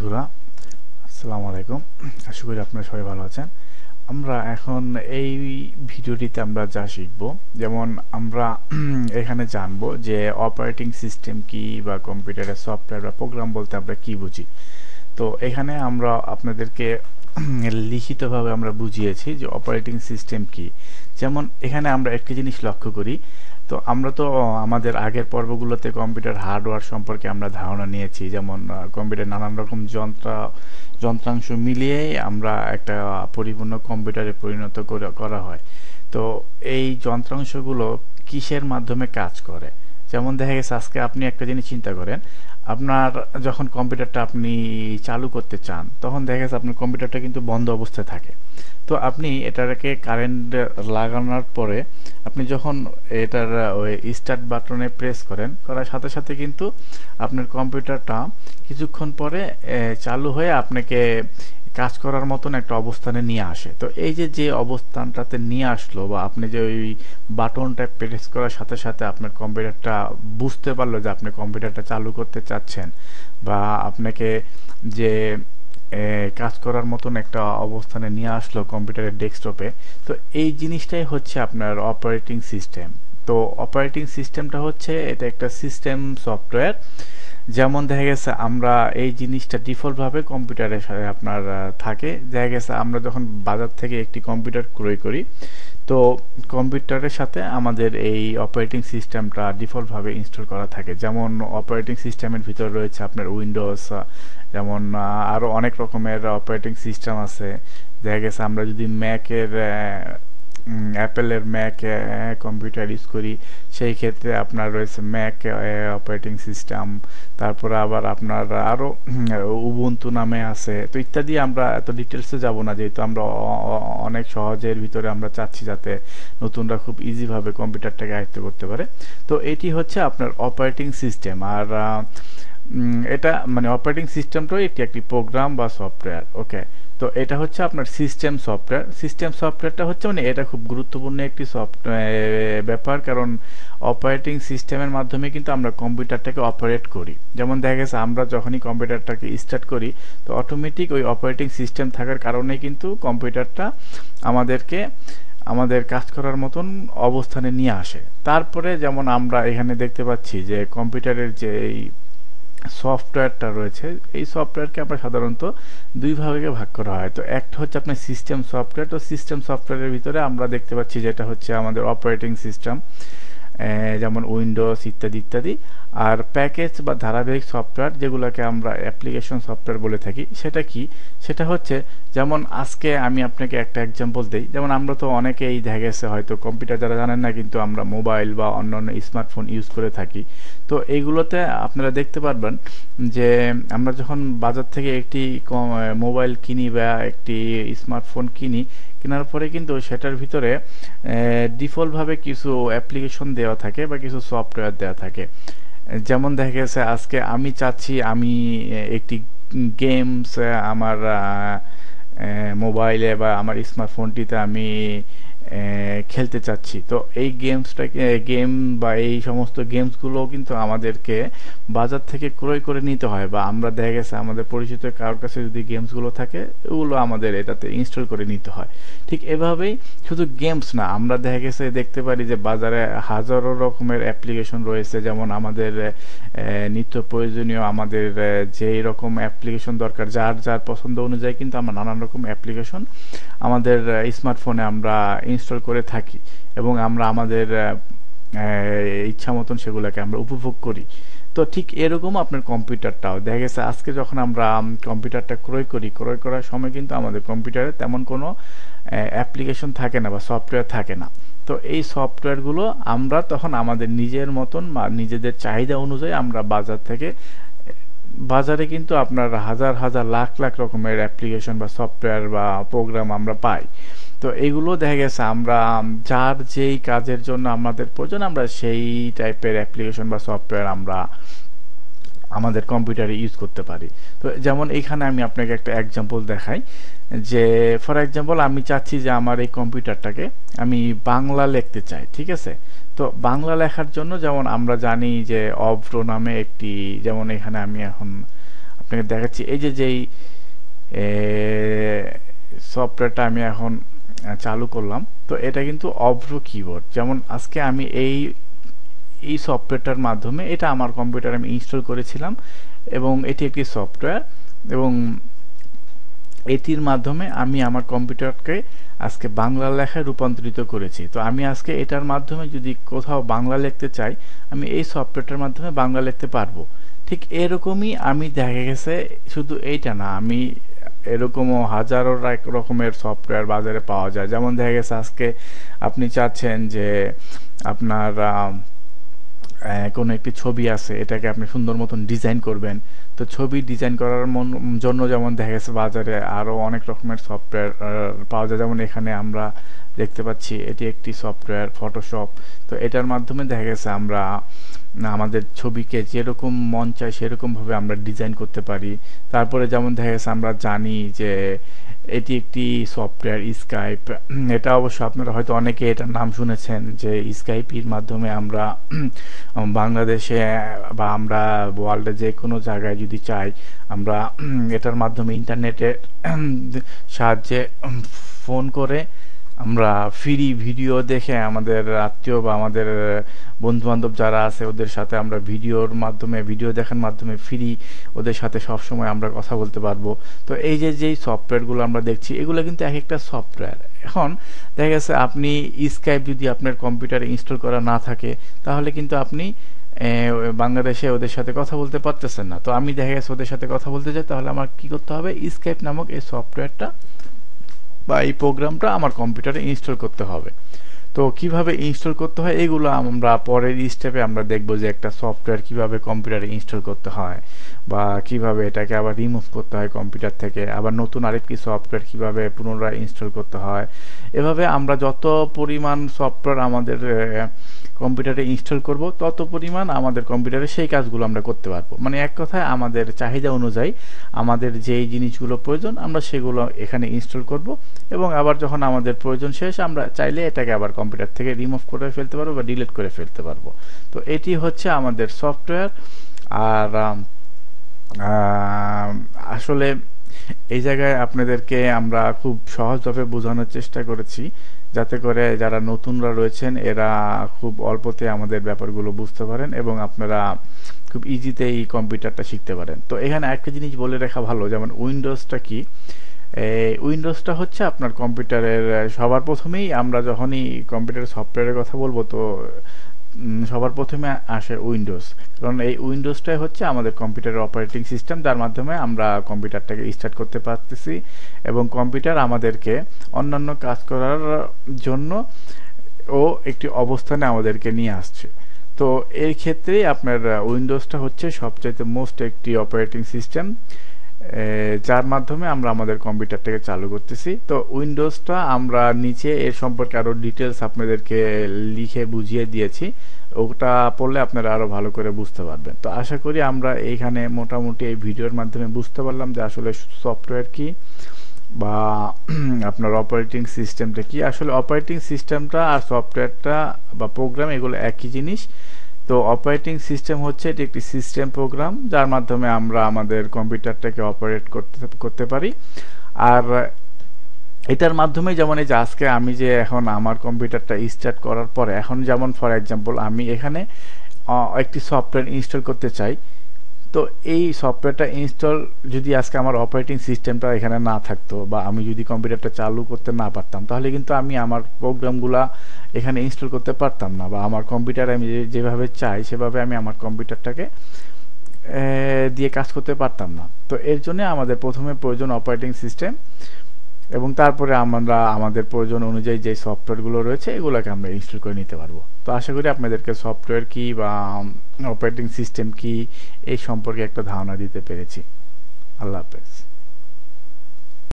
বন্ধুরা, আসসালামু আলাইকুম। আশা করি আপনারা সবাই ভালো আছেন। আমরা এখন এই ভিডিওটিতে আমরা যা শিখব, যেমন আমরা এখানে জানব যে অপারেটিং সিস্টেম কি বা কম্পিউটারের সফটওয়্যার বা প্রোগ্রাম বলতে আমরা কি বুঝি। তো এখানে আমরা আপনাদেরকে লিখিতভাবে আমরা বুঝিয়েছি যে অপারেটিং সিস্টেম কি। যেমন এখানে আমরা একটি জিনিস লক্ষ্য করি তো আমরা তো আমাদের আগের পর্বগুলোতে কম্পিউটার হার্ডওয়্যার সম্পর্কে আমরা ধারণা নিয়েছি। যেমন কম্পিউটার নানান রকম যন্ত্র, যন্ত্রাংশ মিলিয়ে আমরা একটা পরিপূর্ণ কম্পিউটারে পরিণত করা হয়। তো এই যন্ত্রাংশগুলো কিসের মাধ্যমে কাজ করে? যেমন দেখা গেছে, আজকে আপনি একটা জিনিস চিন্তা করেন আপনার যখন কম্পিউটারটা আপনি চালু করতে চান, তখন দেখা যাচ্ছে আপনার কম্পিউটারটা কিন্তু বন্ধ অবস্থায় থাকে। তো আপনি এটাকে কারেন্ট লাগানোর পরে আপনি যখন এটার ওই স্টার্ট বাটনে প্রেস করেন, করার সাথে সাথে কিন্তু আপনার কম্পিউটারটা কিছুক্ষণ পরে চালু হয়ে আপনাকে কাজ করার মতন একটা অবস্থানে নিয়ে আসে। তো এই যে যে অবস্থানটাতে নিয়ে আসলো বা আপনি যে ওই বাটনটা প্রেস করার সাথে সাথে আপনার কম্পিউটারটা বুঝতে পারল যে আপনি কম্পিউটারটা চালু করতে চাচ্ছেন বা আপনাকে যে কাজ করার মতন একটা অবস্থানে নিয়ে আসলো কম্পিউটারের ডেস্কটপে, তো এই জিনিসটাই হচ্ছে আপনার অপারেটিং সিস্টেম। তো অপারেটিং সিস্টেমটা হচ্ছে, এটা একটা সিস্টেম সফটওয়্যার যেমন দেখা গেছে আমরা এই জিনিসটা ডিফল্টভাবে কম্পিউটারের সাথে আপনার থাকে। দেখা গেছে আমরা যখন বাজার থেকে একটি কম্পিউটার ক্রয় করি, তো কম্পিউটারের সাথে আমাদের এই অপারেটিং সিস্টেমটা ডিফল্টভাবে ইনস্টল করা থাকে। যেমন অপারেটিং সিস্টেমের ভিতরে রয়েছে আপনার উইন্ডোজ যেমন আরও অনেক রকমের অপারেটিং সিস্টেম আছে। দেখা গেছে আমরা যদি ম্যাকের অ্যাপেলের ম্যাক কম্পিউটার ইউজ করি। সেই ক্ষেত্রে আপনার রয়েছে ম্যাক অপারেটিং সিস্টেম তারপরে আবার আপনার আরও উবুন্তু নামে আছে। তো ইত্যাদি আমরা এত ডিটেলসে যাব না, যেহেতু আমরা অনেক সহজের ভিতরে আমরা চাচ্ছি যাতে নতুনরা খুব ইজিভাবে কম্পিউটারটাকে আয়ত্ত করতে পারে। তো এটি হচ্ছে আপনার অপারেটিং সিস্টেম আর এটা মানে অপারেটিং সিস্টেমটাও একটি একটি প্রোগ্রাম বা সফটওয়্যার ওকে তো এটা হচ্ছে আপনার সিস্টেম সফটওয়্যার সিস্টেম সফটওয়্যারটা হচ্ছে মানে এটা খুব গুরুত্বপূর্ণ একটি সফটওয়্যার ব্যাপার, কারণ অপারেটিং সিস্টেমের মাধ্যমে কিন্তু আমরা কম্পিউটারটাকে অপারেট করি। যেমন দেখা গেছে, আমরা যখনই কম্পিউটারটাকে স্টার্ট করি, তো অটোমেটিক ওই অপারেটিং সিস্টেম থাকার কারণে কিন্তু কম্পিউটারটা আমাদেরকে, আমাদের কাজ করার মতন অবস্থানে নিয়ে আসে। তারপরে যেমন আমরা এখানে দেখতে পাচ্ছি যে কম্পিউটারের যে এই সফটওয়্যারটা রয়েছে, এই সফটওয়্যারকে আমরা সাধারণত দুই ভাগে ভাগ করা হয়। তো একটা হচ্ছে আপনার সিস্টেম সফটওয়্যার তো সিস্টেম সফটওয়্যারের ভিতরে আমরা দেখতে পাচ্ছি যেটা হচ্ছে আমাদের অপারেটিং সিস্টেম যেমন উইন্ডোজ ইত্যাদি ইত্যাদি। আর প্যাকেজ বা ধারাবাহিক সফটওয়্যার যেগুলোকে আমরা অ্যাপ্লিকেশন সফটওয়্যার বলে থাকি, সেটা কি? সেটা হচ্ছে যেমন আজকে আমি আপনাকে একটা এক্সাম্পল দিই। যেমন আমরা তো অনেকেই দেখা গেছে হয়তো কম্পিউটার যারা জানেন না, কিন্তু আমরা মোবাইল বা অন্যান্য স্মার্টফোন ইউজ করে থাকি। তো এইগুলোতে আপনারা দেখতে পারবেন যে আমরা যখন বাজার থেকে একটি মোবাইল কিনি বা একটি স্মার্টফোন কিনি, কেনার পরে কিন্তু সেটার ভিতরে ডিফল্টভাবে কিছু অ্যাপ্লিকেশন দেওয়া থাকে বা কিছু সফটওয়্যার দেওয়া থাকে। যেমন দেখা গেছে, আজকে আমি চাচ্ছি আমি একটি গেমস আমার মোবাইলে বা আমার স্মার্টফোনটিতে আমি খেলতে চাচ্ছি। তো এই গেমসটাকে গেম বা এই সমস্ত গেমসগুলো কিন্তু আমাদেরকে বাজার থেকে ক্রয় করে নিতে হয় বা আমরা দেখা গেছে আমাদের পরিচিত কারোর কাছে যদি গেমসগুলো থাকে ওগুলো আমাদের এটাতে ইনস্টল করে নিতে হয়। ঠিক এভাবেই শুধু গেমস না, আমরা দেখা গেছে দেখতে পারি যে বাজারে হাজারো রকমের অ্যাপ্লিকেশন রয়েছে। যেমন আমাদের নিত্য প্রয়োজনীয় আমাদের যেই রকম অ্যাপ্লিকেশন দরকার, যার যার পছন্দ অনুযায়ী কিন্তু আমরা নানান রকম অ্যাপ্লিকেশন আমাদের স্মার্টফোনে আমরা ইনস্টল করে থাকি এবং আমরা আমাদের ইচ্ছা মতন সেগুলোকে আমরা উপভোগ করি। তো ঠিক এরকম আপনার কম্পিউটারটাও। দেখা গেছে আজকে যখন আমরা কম্পিউটারটা ক্রয় করি, ক্রয় করার সময় কিন্তু আমাদের কম্পিউটারে তেমন কোনো অ্যাপ্লিকেশন থাকে না বা সফটওয়্যার থাকে না। তো এই সফটওয়্যারগুলো আমরা তখন আমাদের নিজের মতন বা নিজেদের চাহিদা অনুযায়ী আমরা বাজার থেকে, বাজারে কিন্তু আপনার হাজার হাজার, লাখ লাখ রকমের অ্যাপ্লিকেশন বা সফটওয়্যার বা প্রোগ্রাম আমরা পাই। তো এগুলো দেখা গেছে আমরা যার যেই কাজের জন্য আমাদের প্রয়োজন, আমরা সেই টাইপের অ্যাপ্লিকেশন বা সফটওয়্যার আমরা আমাদের কম্পিউটারে ইউজ করতে পারি। তো যেমন এখানে আমি আপনাকে একটা এক্সাম্পল দেখাই, যে ফর এক্সাম্পল আমি চাচ্ছি যে আমার এই কম্পিউটারটাকে আমি বাংলা লিখতে চাই, ঠিক আছে? তো বাংলা লেখার জন্য যেমন আমরা জানি যে অভ্র নামে একটি, যেমন এখানে আমি এখন আপনাকে দেখাচ্ছি, এই যে যেই সফটওয়্যারটা আমি এখন চালু করলাম। তো এটা কিন্তু অভ্র কিবোর্ড যেমন আজকে আমি এই এই সফটওয়্যারটার মাধ্যমে এটা আমার কম্পিউটারে আমি ইনস্টল করেছিলাম এবং এটি একটি সফটওয়্যার এবং এটির মাধ্যমে আমি আমার কম্পিউটারকে আজকে বাংলা লেখায় রূপান্তরিত করেছি। তো আমি আজকে এটার মাধ্যমে যদি কোথাও বাংলা লিখতে চাই, আমি এই সফটওয়্যারটার মাধ্যমে বাংলা লিখতে পারব। ঠিক এরকমই আমি দেখা গেছে শুধু এইটা না, আমি এরকমও হাজারো এক রকমের সফটওয়্যার বাজারে পাওয়া যায়। যেমন দেখা গেছে আজকে আপনি চাচ্ছেন যে আপনার কোনো একটি ছবি আছে, এটাকে আপনি সুন্দর মতন ডিজাইন করবেন। তো ছবি ডিজাইন করার জন্য যেমন দেখা গেছে বাজারে আরও অনেক রকমের সফটওয়্যার পাওয়া যায়। যেমন এখানে আমরা দেখতে পাচ্ছি এটি একটি সফটওয়্যার ফটোশপ তো এটার মাধ্যমে দেখা গেছে আমরা আমাদের ছবিকে যেরকম মন চায় সেরকমভাবে আমরা ডিজাইন করতে পারি। তারপরে যেমন দেখা গেছে আমরা জানি যে এটি একটি সফটওয়্যার স্কাইপ এটা অবশ্য আপনারা হয়তো অনেকে এটার নাম শুনেছেন যে স্কাইপির মাধ্যমে আমরা বাংলাদেশে বা আমরা ওয়ার্ল্ডে যে কোনো জায়গায় যদি চাই, আমরা এটার মাধ্যমে ইন্টারনেটের সাহায্যে ফোন করে আমরা ফ্রি ভিডিও দেখে আমাদের আত্মীয় বা আমাদের বন্ধু বান্ধব যারা আছে, ওদের সাথে আমরা ভিডিওর মাধ্যমে ভিডিও দেখার মাধ্যমে ফ্রি ওদের সাথে সব সময় আমরা কথা বলতে পারব। তো এই যে, যেই সফটওয়্যারগুলো আমরা দেখছি, এগুলো কিন্তু এক একটা সফটওয়্যার এখন দেখা গেছে আপনি স্কাইপ যদি আপনার কম্পিউটারে ইনস্টল করা না থাকে, তাহলে কিন্তু আপনি বাংলাদেশে ওদের সাথে কথা বলতে পারতেছেন না। তো আমি দেখা গেছে ওদের সাথে কথা বলতে চাই তাহলে আমার কি করতে হবে? স্কাইপ নামক এই সফটওয়্যারটা বা এই প্রোগ্রামটা আমার কম্পিউটারে ইনস্টল করতে হবে। তো কীভাবে ইনস্টল করতে হয় এগুলো আমরা পরের স্টেপে আমরা দেখব যে একটা সফটওয়্যার কীভাবে কম্পিউটারে ইনস্টল করতে হয় বা কীভাবে এটাকে আবার রিমুভ করতে হয় কম্পিউটার থেকে, আবার নতুন আরেকটি সফটওয়্যার কীভাবে পুনরায় ইনস্টল করতে হয়। এভাবে আমরা যত পরিমাণ সফটওয়্যার আমাদের কম্পিউটারে ইনস্টল করব, তত পরিমাণ আমাদের কম্পিউটারে সেই কাজগুলো আমরা করতে পারব। মানে এক কথায় আমাদের চাহিদা অনুযায়ী আমাদের যেই জিনিসগুলো প্রয়োজন, আমরা সেগুলো এখানে ইনস্টল করব এবং আবার যখন আমাদের প্রয়োজন শেষ, আমরা চাইলে এটাকে আবার কম্পিউটার থেকে রিমুভ করে ফেলতে পারব বা ডিলিট করে ফেলতে পারব। তো এটি হচ্ছে আমাদের সফটওয়্যার। আর আসলে এই জায়গায় আপনাদেরকে আমরা খুব সহজভাবে বোঝানোর চেষ্টা করেছি যাতে করে যারা নতুনরা রয়েছেন, এরা খুব অল্পতে আমাদের ব্যাপারগুলো বুঝতে পারেন এবং আপনারা খুব ইজিতে এই কম্পিউটারটা শিখতে পারেন। তো এখানে একটা জিনিস বলে রাখা ভালো, যেমন উইন্ডোজটা কি? উইন্ডোজটা হচ্ছে আপনার কম্পিউটারের সবার প্রথমেই আমরা যখনই কম্পিউটার সফটওয়্যারের কথা বলব, তো সবার প্রথমে আসে উইন্ডোজ। কারণ এই উইন্ডোজটাই হচ্ছে আমাদের কম্পিউটারের অপারেটিং সিস্টেম যার মাধ্যমে আমরা কম্পিউটারটাকে স্টার্ট করতে পারতেছি এবং কম্পিউটার আমাদেরকে অন্যান্য কাজ করার জন্য ও একটি অবস্থানে আমাদেরকে নিয়ে আসছে। তো এর ক্ষেত্রেই আপনার উইন্ডোজটা হচ্ছে সবচাইতে মোস্ট একটি অপারেটিং সিস্টেম যার মাধ্যমে আমরা আমাদের কম্পিউটারটাকে চালু করতেছি। তো উইন্ডোজটা আমরা নিচে এর সম্পর্কে আরও ডিটেলস আপনাদেরকে লিখে বুঝিয়ে দিয়েছি। ওটা পড়লে আপনারা আরও ভালো করে বুঝতে পারবেন। তো আশা করি আমরা এইখানে মোটামুটি এই ভিডিওর মাধ্যমে বুঝতে পারলাম যে আসলে সফটওয়্যার কি। বা আপনার অপারেটিং সিস্টেমটা কি? আসলে অপারেটিং সিস্টেমটা আর সফটওয়্যারটা বা প্রোগ্রাম এগুলো একই জিনিস। তো অপারেটিং সিস্টেম হচ্ছে এটি একটি সিস্টেম প্রোগ্রাম যার মাধ্যমে আমরা আমাদের কম্পিউটারটাকে অপারেট করতে করতে পারি। আর এটার মাধ্যমে যেমন এই যে আজকে আমি যে এখন আমার কম্পিউটারটা স্টার্ট করার পরে, এখন যেমন ফর এক্সাম্পল আমি এখানে একটি সফটওয়্যার ইনস্টল করতে চাই। তো এই সফটওয়্যারটা ইনস্টল যদি আজকে আমার অপারেটিং সিস্টেমটা এখানে না থাকতো বা আমি যদি কম্পিউটারটা চালু করতে না পারতাম, তাহলে কিন্তু আমি আমার প্রোগ্রামগুলা এখানে ইনস্টল করতে পারতাম না বা আমার কম্পিউটার আমি যেভাবে চাই, সেভাবে আমি আমার কম্পিউটারটাকে দিয়ে কাজ করতে পারতাম না। তো এর জন্য আমাদের প্রথমে প্রয়োজন অপারেটিং সিস্টেম এবং তারপরে আমরা আমাদের প্রয়োজন অনুযায়ী যে সফটওয়্যারগুলো রয়েছে, এগুলোকে আমরা ইনস্টল করে নিতে পারব। তো আশা করি আপনাদেরকে সফটওয়্যার কি বা অপারেটিং সিস্টেম কি, এই সম্পর্কে একটা ধারণা দিতে পেরেছি। আল্লাহ হাফেজ।